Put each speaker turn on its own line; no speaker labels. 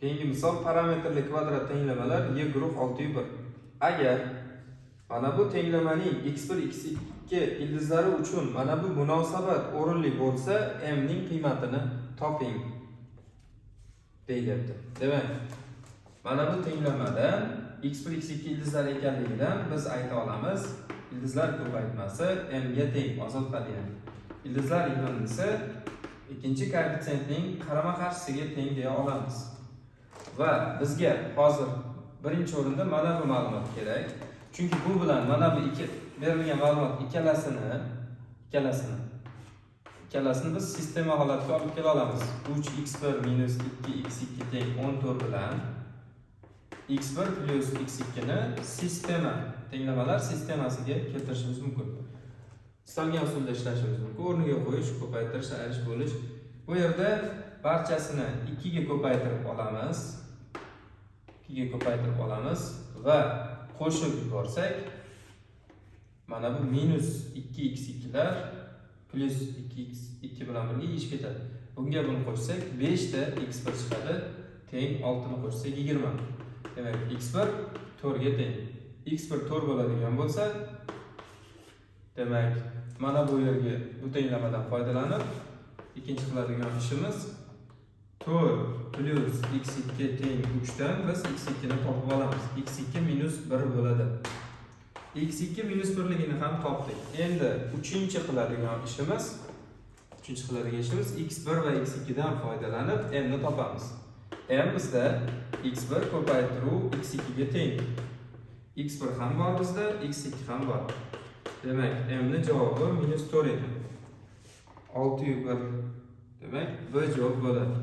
Keyingi misol parametrli kvadrat tenglamalar y guruh 601. Agar mana bu tenglamaning x1 x2 ildizlari uchun mana bu munosabat o'rinli bo'lsa, m ning qiymatini toping deyilyapti. Demak, mana bu tenglamadan x1 x2 ildizlar ekanligidan biz ayta olamiz, ildizlar ko'paytmasi m ga teng, ozod qilgan. Ildizlar yig'indisi ikkinchi koeffitsiyentning qarama-qarshisiga teng deya olamiz. Va bizga hozir birinchi o'rinda mana bu ma'lumot kerak. Chunki bu bilan mana bu ikki berilgan ma'lumot ikkalasini ikkalasini ikkalasini biz sistema holatiga olib kela olamiz. 3x1 minus 2x2 teng 14 bilan x1 plus x2 ni sistema tenglamalar sistemasiga keltirishimiz mumkin. istalgan usulda ishlashimiz mumkin. O'rniga qo'yish, ko'paytirish, ayirish, bo'lish. Bu yerda barchasini 2 ga ko'paytirib olamiz. 2 ga ko'paytirib olamiz va qo'shib yuborsak, mana bu minus 2x2 lar plus 2x2 bilan birga ish ketadi. Bunga buni qo'shsak 5 ta x1 chiqadi, teng 6 ni qo'shsak 20. Demak, x1 4 ga teng. x1 4 bo'ladigan bo'lsa, demak, mana bu yerga bu tenglamadan foydalanib ikkinchi qiladigan ishimiz 4 plus x2 teng 3 dan biz x2 ni topib olamiz. x2 minus 1 bo'ladi. x2 minus 1 ligini ham topdik. Endi uchinchi qiladigan ishimiz uchinchi qiladigan ishimiz x1 va x2 dan foydalanib m ni topamiz. m bizda x1 ko'paytiruv x2 ga teng. x1 ham bor bizda, x2 ham bor. Demak, m ni javobi minus 4 ekan. 601 demak, B javob bo'ladi.